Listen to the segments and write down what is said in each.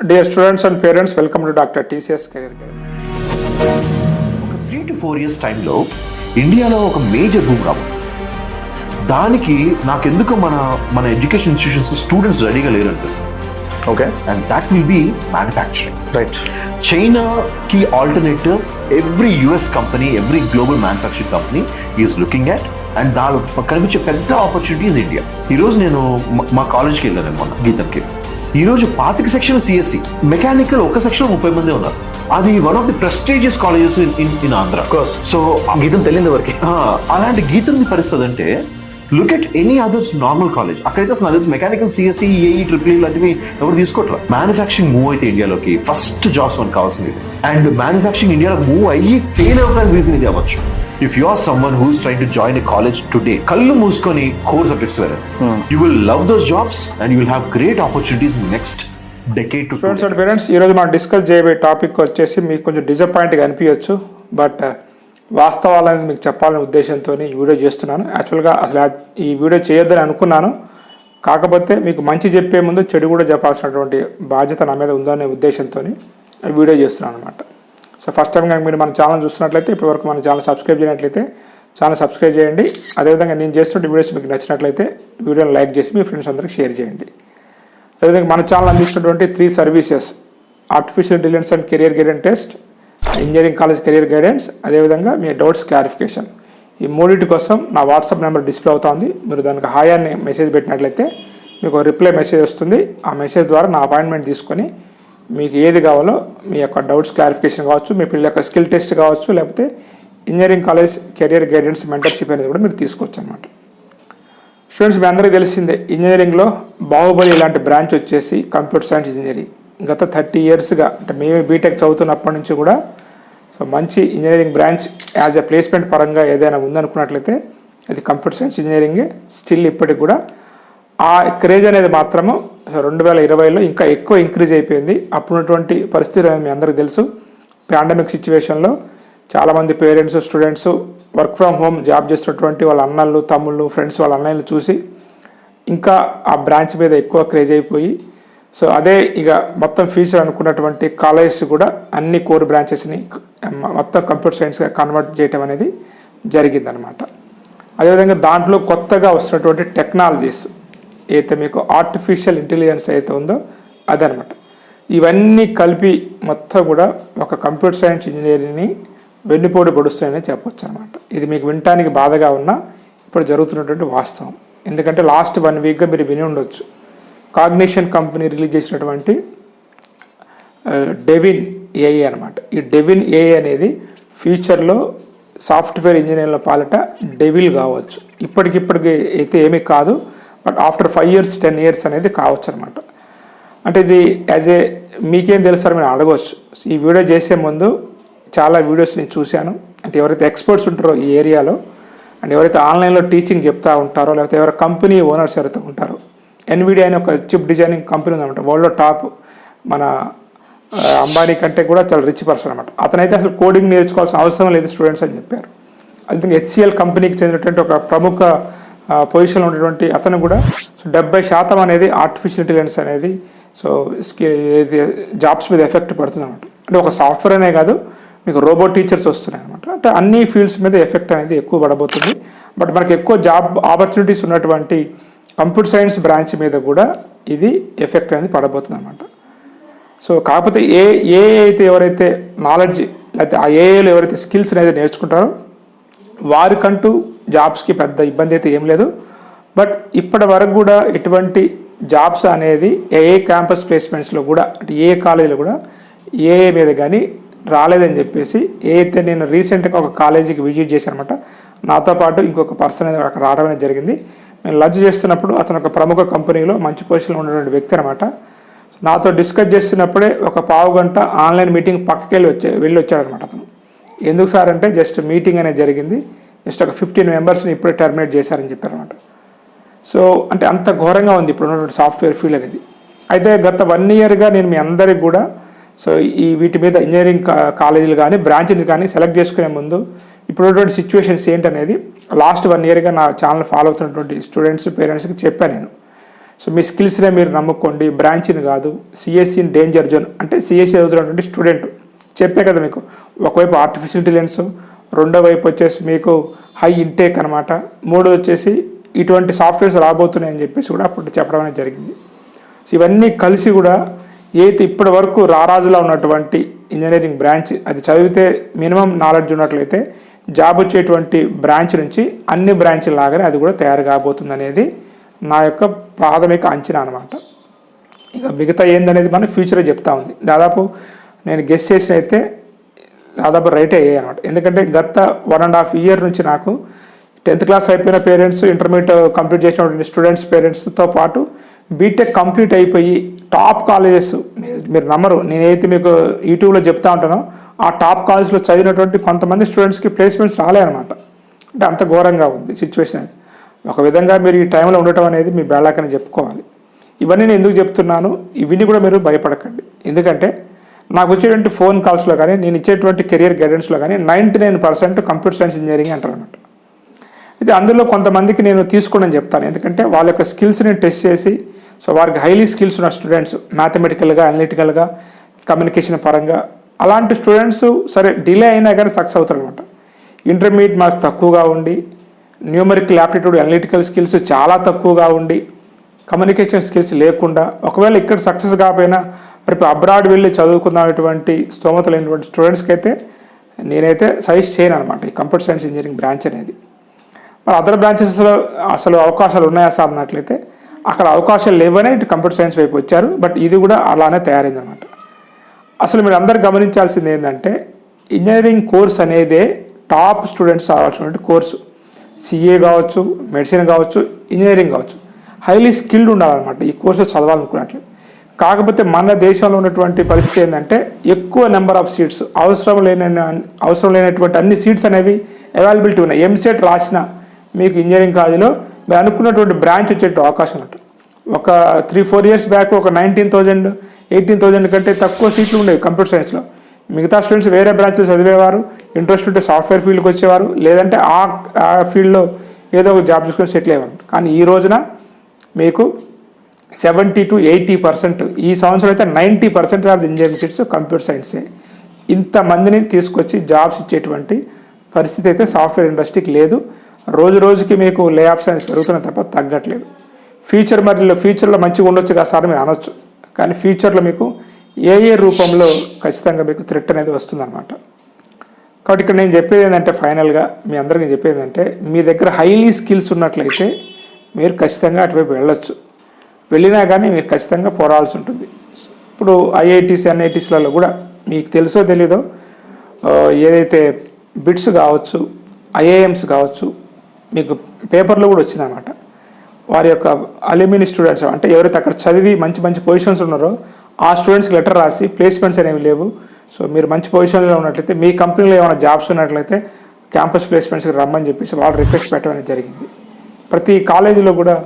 Students and parents, welcome to Dr. TCS Career Guide. ఒక three two four years టైంలో ఇండియాలో ఒక major room రాబోతుంది. దానికి నాకెందుకు మన మన ఎడ్యుకేషన్ ఇన్స్టిట్యూషన్స్ స్టూడెంట్స్ రెడీగా లేరు అనిపిస్తుంది okay and that will be manufacturing right చైనాకి alternative every US company every global manufacturing company is looking at and దాని కనిపించే పెద్ద ఆపర్చునిటీస్ ఇండియా ఈరోజు నేను మా- మా కాలేజ్కి వెళ్ళాను మొన్న గీతంకి ఈరోజు పాతిక సెక్షన్ సిఎస్సి మెకానికల్ ఒక సెక్షన్ ముప్పై మంది ఉన్నారు. అది one of the prestigious colleges in in Andhra. So GITAM తెలియదు వరకు అలాంటి గీతం పరిస్థితి అంటే look at any others normal college అక్కడైతే అసలు others mechanical CSE AE triple లాంటివి ఎవరు తీసుకోవట్లేదు మ్యానుఫ్యాక్చరింగ్ మూవ్ అయితే ఇండియాలోకి ఫస్ట్ జాబ్స్ మనకు కావాల్సింది. అండ్ మ్యానుఫ్యాక్చరింగ్ ఇండియాలో మూవ్ అయ్యి ఫెయిల్ అవడానికి రీజన్ ఇది అవ్వచ్చు. If you are someone who's trying to join a college today కళ్ళు మూసుకొని కోర్ సబ్జెక్ట్స్ వేరే. You will love those jobs and you will have great opportunities next decade to students and parents ఈరోజు మనం discuss చేయబోయే topic వచ్చేసి మీకు కొంచెం డిసప్పాయింట్గా అనిపించవచ్చు బట్ వాస్తవాలని మీకు చెప్పాలనే ఉద్దేశంతో ఈ వీడియో చేస్తున్నాను. యాక్చువల్గా అసలు ఈ వీడియో చేయొద్దని అనుకున్నాను. కాకపోతే మీకు మంచి చెప్పే ముందు చెడు కూడా చెప్పాల్సినటువంటి బాధ్యత నా మీద ఉందనే ఉద్దేశంతో ఈ వీడియో చేస్తున్నాను అనమాట సో ఫస్ట్ టైం కనుక మీరు మన ఛానల్ చూస్తున్నట్లయితే ఇప్పటివరకు మన ఛానల్ సబ్స్క్రైబ్ చేయనట్లయితే ఛానల్ సబ్స్క్రైబ్ చేయండి. అదేవిధంగా నేను చేస్తున్న వీడియోస్ మీకు నచ్చినట్లయితే వీడియోని లైక్ చేసి మీ ఫ్రెండ్స్ అందరికి షేర్ చేయండి. అదేవిధంగా మన ఛానల్ అందిస్తున్నటువంటి three services artificial intelligence and career guidance test engineering college career guidance అదేవిధంగా మీ డౌట్స్ క్లారిఫికేషన్ ఈ మూడింటి కోసం నా వాట్సాప్ నెంబర్ డిస్ప్లే అవుతుంది. మీరు దానికి హాయ్ అని మెసేజ్ పెట్టినట్లయితే మీకు రిప్లై మెసేజ్ వస్తుంది. ఆ మెసేజ్ ద్వారా నా అపాయింట్మెంట్ తీసుకొని మీకు ఏది కావాలో మీ యొక్క డౌట్స్ క్లారిఫికేషన్ కావచ్చు మీ పిల్లల యొక్క స్కిల్ టెస్ట్ కావచ్చు లేకపోతే engineering college career guidance mentorship అనేది కూడా మీరు తీసుకోవచ్చు అనమాట స్టూడెంట్స్ మీ అందరికీ తెలిసిందే ఇంజనీరింగ్లో బాహుబలి ఇలాంటి బ్రాంచ్ వచ్చేసి కంప్యూటర్ సైన్స్ ఇంజనీరింగ్ గత థర్టీ ఇయర్స్గా అంటే మేమే బీటెక్ చదువుతున్నప్పటి నుంచి కూడా సో మంచి engineering branch as a placement పరంగా ఏదైనా ఉందనుకున్నట్లయితే అది కంప్యూటర్ సైన్స్ ఇంజనీరింగే స్టిల్ ఇప్పటికి కూడా ఆ క్రేజ్ అనేది మాత్రము రెండు వేల ఇరవైలో ఇంకా ఎక్కువ ఇంక్రీజ్ అయిపోయింది. అప్పుడున్నటువంటి పరిస్థితులు అనేది మీ అందరికీ తెలుసు. పాండమిక్ సిచ్యువేషన్లో చాలామంది parents students work from home job చేస్తున్నటువంటి వాళ్ళ అన్నలు తమ్ముళ్ళు ఫ్రెండ్స్ వాళ్ళ అన్నయ్యలు చూసి ఇంకా ఆ బ్రాంచ్ మీద ఎక్కువ క్రేజ్ అయిపోయి సో అదే ఇక మొత్తం ఫ్యూచర్ అనుకున్నటువంటి కాలేజెస్ కూడా అన్ని కోర్ బ్రాంచెస్ని మొత్తం కంప్యూటర్ సైన్స్గా కన్వర్ట్ చేయటం అనేది జరిగిందనమాట అదేవిధంగా దాంట్లో కొత్తగా వస్తున్నటువంటి టెక్నాలజీస్ అయితే మీకు ఆర్టిఫిషియల్ ఇంటెలిజెన్స్ అయితే ఉందో అదనమాట. ఇవన్నీ కలిపి మొత్తం కూడా ఒక కంప్యూటర్ సైన్స్ ఇంజనీరింగ్ని వెన్నుపోటు పొడుస్తాయని చెప్పొచ్చు అనమాట ఇది మీకు వినటానికి బాధగా ఉన్నా ఇప్పుడు జరుగుతున్నటువంటి వాస్తవం. ఎందుకంటే లాస్ట్ వన్ వీక్గా మీరు విని ఉండొచ్చు. కాగ్నిషన్ కంపెనీ రిలీజ్ చేసినటువంటి డెవిన్ ఏఏ అనమాట ఈ డెవిన్ ఏఏ అనేది ఫ్యూచర్లో సాఫ్ట్వేర్ ఇంజనీర్ల పాలట డెవిల్ కావచ్చు. ఇప్పటికిప్పటికి అయితే ఏమీ కాదు. But after five years ten years అనేది కావచ్చు అనమాట అంటే ఇది యాజ్ ఏ మీకేం తెలుసు అని మీరు అడగవచ్చు ఈ వీడియో చేసే ముందు చాలా వీడియోస్ నేను చూశాను. అంటే ఎవరైతే ఎక్స్పర్ట్స్ ఉంటారో ఈ ఏరియాలో అండ్ ఎవరైతే ఆన్లైన్లో టీచింగ్ చెప్తా ఉంటారో లేకపోతే ఎవరైనా కంపెనీ ఓనర్స్ ఎవరైతే ఉంటారో ఎన్విడి అనే ఒక చిప్ డిజైనింగ్ కంపెనీ ఉందన్నమాట. వరల్డ్లో టాప్ మన అంబానీ కంటే కూడా చాలా రిచ్ పర్సన్ అనమాట అతనైతే అసలు కోడింగ్ నేర్చుకోవాల్సిన అవసరం లేదు స్టూడెంట్స్ అని చెప్పారు. అది హెచ్సిఎల్ కంపెనీకి చెందినటువంటి ఒక ప్రముఖ పొజిషన్లో ఉన్నటువంటి అతను కూడా డెబ్బై శాతం అనేది ఆర్టిఫిషియల్ ఇంటెలిజెన్స్ అనేది సో స్కిల్ జాబ్స్ మీద ఎఫెక్ట్ పడుతుంది అనమాట అంటే ఒక సాఫ్ట్వేర్ అనే కాదు మీకు రోబోట్ టీచర్స్ వస్తున్నాయి అనమాట అంటే అన్ని ఫీల్డ్స్ మీద ఎఫెక్ట్ అనేది ఎక్కువ పడబోతుంది. బట్ మనకి ఎక్కువ జాబ్ ఆపర్చునిటీస్ ఉన్నటువంటి కంప్యూటర్ సైన్స్ బ్రాంచ్ మీద కూడా ఇది ఎఫెక్ట్ అనేది పడబోతుంది అనమాట సో కాకపోతే ఏ ఏ అయితే ఎవరైతే నాలెడ్జ్ లేకపోతే ఆ ఏఏలో ఎవరైతే స్కిల్స్ అనేది నేర్చుకుంటారో వారికంటూ జాబ్స్కి పెద్ద ఇబ్బంది అయితే ఏం లేదు. బట్ ఇప్పటి వరకు కూడా ఎటువంటి జాబ్స్ అనేది ఏ క్యాంపస్ ప్లేస్మెంట్స్లో కూడా అంటే ఏ కాలేజీలో కూడా ఏ మీద కానీ రాలేదని చెప్పేసి ఏ అయితే నేను రీసెంట్గా ఒక కాలేజీకి విజిట్ చేశానమాట నాతో పాటు ఇంకొక పర్సన్ అనేది అక్కడ రావడం అనేది జరిగింది. నేను లంచ్ చేస్తున్నప్పుడు అతను ఒక ప్రముఖ కంపెనీలో మంచి పొజిషన్లో ఉన్నటువంటి వ్యక్తి అనమాట నాతో డిస్కస్ చేస్తున్నప్పుడే ఒక పావు గంట ఆన్లైన్ మీటింగ్ పక్కకి వెళ్ళి వచ్చే వెళ్ళి వచ్చాడనమాట అతను. ఎందుకు సార్ అంటే జస్ట్ మీటింగ్ అనేది జరిగింది. జస్ట్ ఒక ఫిఫ్టీన్ మెంబర్స్ని ఇప్పుడే టర్మినేట్ చేశారని చెప్పారనమాట సో అంటే అంత ఘోరంగా ఉంది ఇప్పుడు ఉన్నటువంటి సాఫ్ట్వేర్ ఫీల్డ్ అనేది. అయితే గత వన్ ఇయర్గా నేను మీ అందరికి కూడా సో ఈ వీటి మీద ఇంజనీరింగ్ కాలేజీలు కానీ బ్రాంచెస్ కానీ సెలెక్ట్ చేసుకునే ముందు ఇప్పుడున్నటువంటి సిచ్యువేషన్స్ ఏంటనేది లాస్ట్ వన్ ఇయర్గా నా ఛానల్ ఫాలో అవుతున్నటువంటి స్టూడెంట్స్ పేరెంట్స్కి చెప్పాను నేను. సో మీ స్కిల్స్నే మీరు నమ్ముకోండి. బ్రాంచ్ని కాదు సిఎస్సి డేంజర్ జోన్ అంటే సిఎస్సి చదువుతున్నటువంటి స్టూడెంట్. చెప్పే కదా మీకు ఒకవైపు ఆర్టిఫిషియల్ ఇంటెలిజెన్స్ రెండో వైపు వచ్చేసి మీకు హై ఇంటేక్ అనమాట మూడోది వచ్చేసి ఇటువంటి సాఫ్ట్వేర్స్ రాబోతున్నాయని చెప్పేసి కూడా అప్పుడు చెప్పడం అనేది జరిగింది. సో ఇవన్నీ కలిసి కూడా ఏది ఇప్పటి వరకు రారాజులా ఉన్నటువంటి ఇంజనీరింగ్ బ్రాంచ్ అది చదివితే మినిమం నాలెడ్జ్ ఉన్నట్లయితే జాబ్ వచ్చేటువంటి బ్రాంచ్ నుంచి అన్ని బ్రాంచ్లు లాగానే అది కూడా తయారు కాబోతుంది అనేది నా యొక్క ప్రాథమిక అంచనా అనమాట ఇక మిగతా ఏందనేది మనం ఫ్యూచరే చెప్తా ఉంది. దాదాపు నేను గెస్ చేసిన అయితే దాదాపు రైట్ అయ్యాయి అనమాట ఎందుకంటే గత వన్ అండ్ హాఫ్ ఇయర్ నుంచి నాకు టెన్త్ క్లాస్ అయిపోయిన పేరెంట్స్ ఇంటర్మీడియట్ కంప్లీట్ చేసినటువంటి స్టూడెంట్స్ పేరెంట్స్తో పాటు బీటెక్ కంప్లీట్ అయిపోయి టాప్ కాలేజెస్ మీరు నమ్మరు. నేనైతే మీకు యూట్యూబ్లో చెప్తా ఉంటానో ఆ టాప్ కాలేజ్లో చదివినటువంటి కొంతమంది స్టూడెంట్స్కి ప్లేస్మెంట్స్ రాలే అనమాట అంటే అంత ఘోరంగా ఉంది సిచ్యువేషన్ అది ఒక విధంగా మీరు ఈ టైంలో ఉండటం అనేది మీ బేళాకని చెప్పుకోవాలి. ఇవన్నీ నేను ఎందుకు చెప్తున్నాను? ఇవన్నీ కూడా మీరు భయపడకండి. ఎందుకంటే నాకు వచ్చేటువంటి ఫోన్ కాల్స్లో కానీ నేను ఇచ్చేటువంటి కెరియర్ గైడెన్స్లో కానీ ninety nine percent computer science engineering అంటారు అనమాట అయితే అందులో కొంతమందికి నేను తీసుకోండి చెప్తాను. ఎందుకంటే వాళ్ళ యొక్క స్కిల్స్ని టెస్ట్ చేసి సో వారికి హైలీ స్కిల్స్ ఉన్న స్టూడెంట్స్ మ్యాథమెటికల్గా అనలిటికల్గా కమ్యూనికేషన్ పరంగా అలాంటి స్టూడెంట్స్ సరే డిలే అయినా కానీ సక్సెస్ అవుతారు అనమాట ఇంటర్మీడియట్ మార్క్స్ తక్కువగా ఉండి న్యూమరికల్ యాప్టిట్యూడ్ అనలిటికల్ స్కిల్స్ చాలా తక్కువగా ఉండి కమ్యూనికేషన్ స్కిల్స్ లేకుండా ఒకవేళ ఇక్కడ సక్సెస్ కాకపోయినా ఇప్పుడు అబ్రాడ్ వెళ్ళి చదువుకున్నటువంటి స్తోమత లేనటువంటి స్టూడెంట్స్కి అయితే నేనైతే సజెస్ట్ చేయను అనమాట ఈ కంప్యూటర్ సైన్స్ ఇంజనీరింగ్ బ్రాంచ్ అనేది. మరి అదర్ బ్రాంచెస్లో అసలు అవకాశాలు ఉన్నాయా సార్ అన్నట్లయితే అక్కడ అవకాశాలు లేవనే ఇటు కంప్యూటర్ సైన్స్ వైపు వచ్చారు. బట్ ఇది కూడా అలానే తయారైంది అనమాట అసలు మీరు అందరు గమనించాల్సింది ఏంటంటే ఇంజనీరింగ్ కోర్స్ అనేదే టాప్ స్టూడెంట్స్ కావాల్సినటువంటి కోర్సు సిఏ కావచ్చు మెడిసిన్ కావచ్చు ఇంజనీరింగ్ కావచ్చు. హైలీ స్కిల్డ్ ఉండాలన్నమాట ఈ కోర్సు చదవాలనుకున్నట్లు. కాకపోతే మన దేశంలో ఉన్నటువంటి పరిస్థితి ఏంటంటే ఎక్కువ నెంబర్ ఆఫ్ సీట్స్ అవసరం లేని అవసరం లేనటువంటి అన్ని సీట్స్ అనేవి అవైలబిలిటీ ఉన్నాయి. ఎంసెట్ రాసిన మీకు ఇంజనీరింగ్ కాలేజీలో మీరు అనుకున్నటువంటి బ్రాంచ్ వచ్చే అవకాశం ఉంటుంది. ఒక త్రీ ఫోర్ ఇయర్స్ బ్యాక్ ఒక నైన్టీన్ థౌజండ్ ఎయిటీన్ థౌజండ్ కంటే తక్కువ సీట్లు ఉండేవి కంప్యూటర్ సైన్స్లో మిగతా స్టూడెంట్స్ వేరే బ్రాంచ్లో చదివేవారు ఇంట్రెస్ట్ ఉంటే సాఫ్ట్వేర్ ఫీల్డ్కి వచ్చేవారు లేదంటే ఆ ఫీల్డ్లో ఏదో ఒక జాబ్ చూసుకొని సెటిల్ అయ్యేవారు. కానీ ఈ రోజున మీకు సెవెంటీ టు ఎయిటీ పర్సెంట్. ఈ సంవత్సరం అయితే ninety percent of engineering seats computer సైన్సే. ఇంతమందిని తీసుకొచ్చి జాబ్స్ ఇచ్చేటువంటి పరిస్థితి అయితే సాఫ్ట్వేర్ ఇండస్ట్రీకి లేదు. రోజు రోజుకి మీకు లే ఆఫ్స్ అనేది పెరుగుతున్న తప్ప తగ్గట్లేదు. ఫ్యూచర్ మరి ఫ్యూచర్లో మంచిగా ఉండొచ్చు కదా సార్ మీరు అనొచ్చు. కానీ ఫ్యూచర్లో మీకు ఏ ఏ రూపంలో ఖచ్చితంగా మీకు థ్రెట్ అనేది వస్తుందన్నమాట. కాబట్టి ఇక్కడ నేను చెప్పేది ఏంటంటే ఫైనల్గా మీ అందరికీ చెప్పేది ఏంటంటే మీ దగ్గర హైలీ స్కిల్స్ ఉన్నట్లయితే మీరు ఖచ్చితంగా అటువైపు వెళ్ళొచ్చు. వెళ్ళినా కానీ మీరు ఖచ్చితంగా పోరాల్సి ఉంటుంది. ఇప్పుడు ఐఐటీస్ ఎన్ఐటీస్లలో కూడా మీకు తెలుసో తెలీదో ఏదైతే బిట్స్ కావచ్చు ఐఏఎమ్స్ కావచ్చు మీకు పేపర్లు కూడా వచ్చిందన్నమాట. వారి యొక్క అల్యూమిని స్టూడెంట్స్ అంటే ఎవరైతే అక్కడ చదివి మంచి మంచి పొజిషన్స్ ఉన్నారో ఆ స్టూడెంట్స్కి లెటర్ రాసి ప్లేస్మెంట్స్ అనేవి లేవు. సో మీరు మంచి పొజిషన్లో ఉన్నట్లయితే మీ కంపెనీలో ఏమైనా జాబ్స్ ఉన్నట్లయితే క్యాంపస్ ప్లేస్మెంట్స్కి రమ్మని చెప్పేసి వాళ్ళు రిక్వెస్ట్ పెట్టడం అనేది జరిగింది. ప్రతి కాలేజీలో కూడా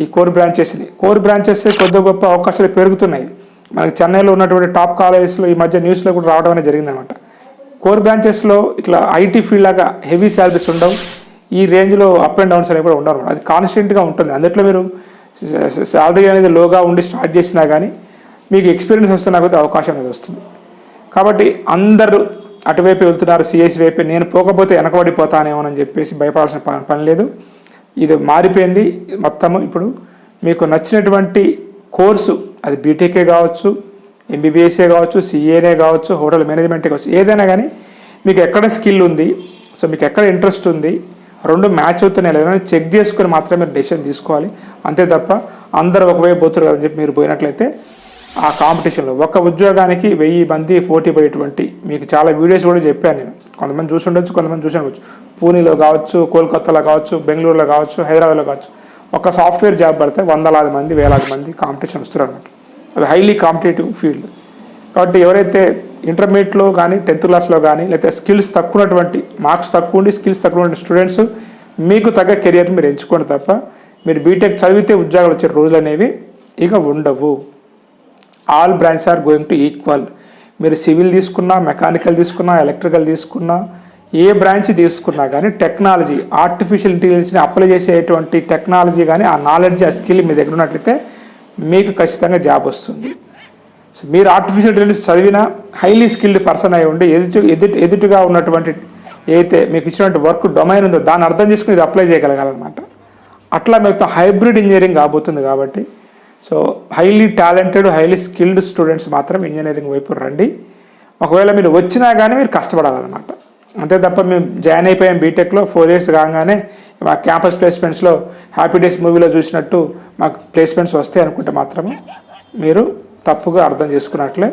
ఈ కోర్ బ్రాంచెస్ని కోర్ బ్రాంచెస్ కొద్ది గొప్ప అవకాశాలు పెరుగుతున్నాయి. మనకి చెన్నైలో ఉన్నటువంటి టాప్ కాలేజెస్లో ఈ మధ్య న్యూస్లో కూడా రావడం అనేది జరిగిందనమాట కోర్ బ్రాంచెస్లో ఇట్లా ఐటీ ఫీల్డ్ లాగా హెవీ శాలరీస్ ఉండవు. ఈ రేంజ్లో అప్ అండ్ డౌన్స్ అనేవి కూడా ఉండవు అది కాన్స్టెంట్గా ఉంటుంది. అందుట్లో మీరు శాలరీ అనేది లోగా ఉండి స్టార్ట్ చేసినా కానీ మీకు ఎక్స్పీరియన్స్ వస్తున్నా కొద్దీ అవకాశం అనేది వస్తుంది. కాబట్టి అందరూ అటువైపు వెళ్తున్నారు సిఎస్ వైపు. నేను పోకపోతే వెనకబడిపోతానేమోనని చెప్పేసి భయపడాల్సిన పని లేదు. ఇది మారిపోయింది. మొత్తము ఇప్పుడు మీకు నచ్చినటువంటి కోర్సు అది బీటెకే కావచ్చు ఎంబీబీఎస్ఏ కావచ్చు సిఏనే కావచ్చు హోటల్ మేనేజ్మెంటే కావచ్చు ఏదైనా కానీ మీకు ఎక్కడ స్కిల్ ఉంది సో మీకు ఎక్కడ ఇంట్రెస్ట్ ఉంది రెండు మ్యాచ్ అవుతున్నాయి లేదని చెక్ చేసుకుని మాత్రమే మీరు డెసిషన్ తీసుకోవాలి. అంతే తప్ప అందరూ ఒకవైపు పోతున్నారు కదని చెప్పి మీరు పోయినట్లయితే ఆ కాంపిటీషన్లో ఒక ఉద్యోగానికి వెయ్యి మంది పోటీ పడేటువంటి మీకు చాలా వీడియోస్ కూడా చెప్పాను నేను. కొంతమంది చూసి ఉండొచ్చు కొంతమంది చూసి ఉండొచ్చు. పూణేలో కావచ్చు కోల్కతాలో కావచ్చు బెంగళూరులో కావచ్చు హైదరాబాద్లో కావచ్చు. ఒక సాఫ్ట్వేర్ జాబ్ పడితే వందలాది మంది వేలాది మంది కాంపిటీషన్ వస్తారు అనమాట అది హైలీ కాంపిటేటివ్ ఫీల్డ్ కాబట్టి ఎవరైతే ఇంటర్మీడియట్లో కానీ టెన్త్ క్లాస్లో కానీ లేకపోతే స్కిల్స్ తక్కువ ఉన్నటువంటి మార్క్స్ తక్కువ ఉండి స్కిల్స్ తక్కువ ఉన్న స్టూడెంట్స్ మీకు తగ్గ కెరియర్ మీరు ఎంచుకోండి తప్ప మీరు బీటెక్ చదివితే ఉద్యోగాలు వచ్చే రోజులు అనేవి ఇక ఉండవు. All branch are going to equal మీరు సివిల్ తీసుకున్నా మెకానికల్ తీసుకున్నా ఎలక్ట్రికల్ తీసుకున్నా ఏ బ్రాంచ్ తీసుకున్నా కానీ టెక్నాలజీ ఆర్టిఫిషియల్ ఇంటెలిజెన్స్ని అప్లై చేసేటువంటి టెక్నాలజీ కానీ ఆ నాలెడ్జ్ ఆ స్కిల్ మీ దగ్గర ఉన్నట్లయితే మీకు ఖచ్చితంగా జాబ్ వస్తుంది. సో మీరు ఆర్టిఫిషియల్ ఇంటెలిజెన్స్ చదివిన హైలీ స్కిల్డ్ పర్సన్ అయి ఉండి ఎదుటి ఎదుటి ఎదుటిగా ఉన్నటువంటి ఏదైతే మీకు ఇచ్చినటువంటి వర్క్ డొమైన్ ఉందో దాన్ని అర్థం చేసుకుని ఇది అప్లై చేయగలగాలన్నమాట. అట్లా మీకు హైబ్రిడ్ ఇంజనీరింగ్ కాబోతుంది కాబట్టి so highly talented highly skilled students మాత్రం ఇంజనీరింగ్ వైపు రండి. ఒకవేళ మీరు వచ్చినా కానీ మీరు కష్టపడాలన్నమాట. అంతే తప్ప మేము జాయిన్ అయిపోయాం బీటెక్లో ఫోర్ ఇయర్స్ కాగానే మా క్యాంపస్ ప్లేస్మెంట్స్లో హ్యాపీ డేస్ మూవీలో చూసినట్టు మాకు ప్లేస్మెంట్స్ వస్తాయి అనుకుంటే మాత్రమే మీరు తప్పుగా అర్థం చేసుకున్నట్లే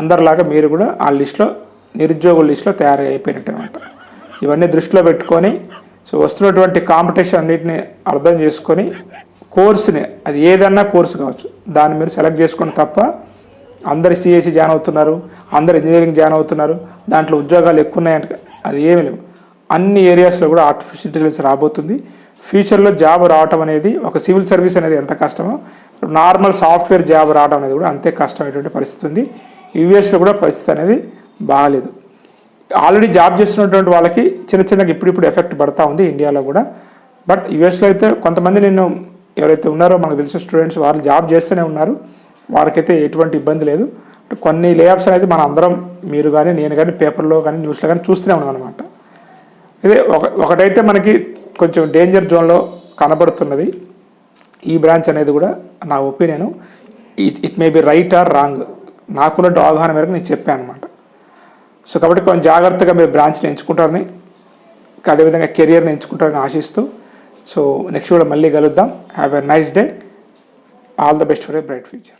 అందరిలాగా మీరు కూడా ఆ లిస్ట్లో నిరుద్యోగుల లిస్ట్లో తయారు అయిపోయినట్టు అనమాట ఇవన్నీ దృష్టిలో పెట్టుకొని సో వస్తున్నటువంటి కాంపిటీషన్ అన్నిటిని అర్థం చేసుకొని కోర్సుని అది ఏదన్నా కోర్సు కావచ్చు. దాన్ని మీరు సెలెక్ట్ చేసుకుని తప్ప అందరు సిఎస్సి జాయిన్ అవుతున్నారు అందరు ఇంజనీరింగ్ జాయిన్ అవుతున్నారు దాంట్లో ఉద్యోగాలు ఎక్కువ ఉన్నాయంట అది ఏమీ లేవు. అన్ని ఏరియాస్లో కూడా ఆర్టిఫిషియల్ ఇంటెలిజెన్స్ రాబోతుంది. ఫ్యూచర్లో జాబ్ రావటం అనేది ఒక సివిల్ సర్వీస్ అనేది ఎంత కష్టమో నార్మల్ సాఫ్ట్వేర్ జాబ్ రావడం అనేది కూడా అంతే కష్టమైనటువంటి పరిస్థితి ఉంది. యూఎస్లో కూడా పరిస్థితి అనేది బాగాలేదు. ఆల్రెడీ జాబ్ చేస్తున్నటువంటి వాళ్ళకి చిన్న చిన్నగా ఇప్పుడిప్పుడు ఎఫెక్ట్ పడతా ఉంది ఇండియాలో కూడా. బట్ యూఎస్లో అయితే కొంతమంది నేను ఎవరైతే ఉన్నారో మనకు తెలిసిన స్టూడెంట్స్ వాళ్ళు జాబ్ చేస్తూనే ఉన్నారు. వారికైతే ఎటువంటి ఇబ్బంది లేదు. కొన్ని లేఆఫ్స్ అనేది మన అందరం మీరు కానీ నేను కానీ పేపర్లో కానీ న్యూస్లో కానీ చూస్తూనే ఉన్నాం అనమాట ఇదే ఒక ఒకటైతే మనకి కొంచెం డేంజర్ జోన్లో కనబడుతున్నది. ఈ బ్రాంచ్ అనేది కూడా నా opinion it it may be right or wrong నాకున్నట్టు అవగాహన మేరకు నేను చెప్పాను అనమాట సో కాబట్టి కొంచెం జాగ్రత్తగా మీరు బ్రాంచ్ని ఎంచుకుంటారని అదేవిధంగా కెరియర్ని ఎంచుకుంటారని ఆశిస్తూ సో నెక్స్ట్ కూడా మళ్ళీ కలుద్దాం. Have a nice day all the best for a bright future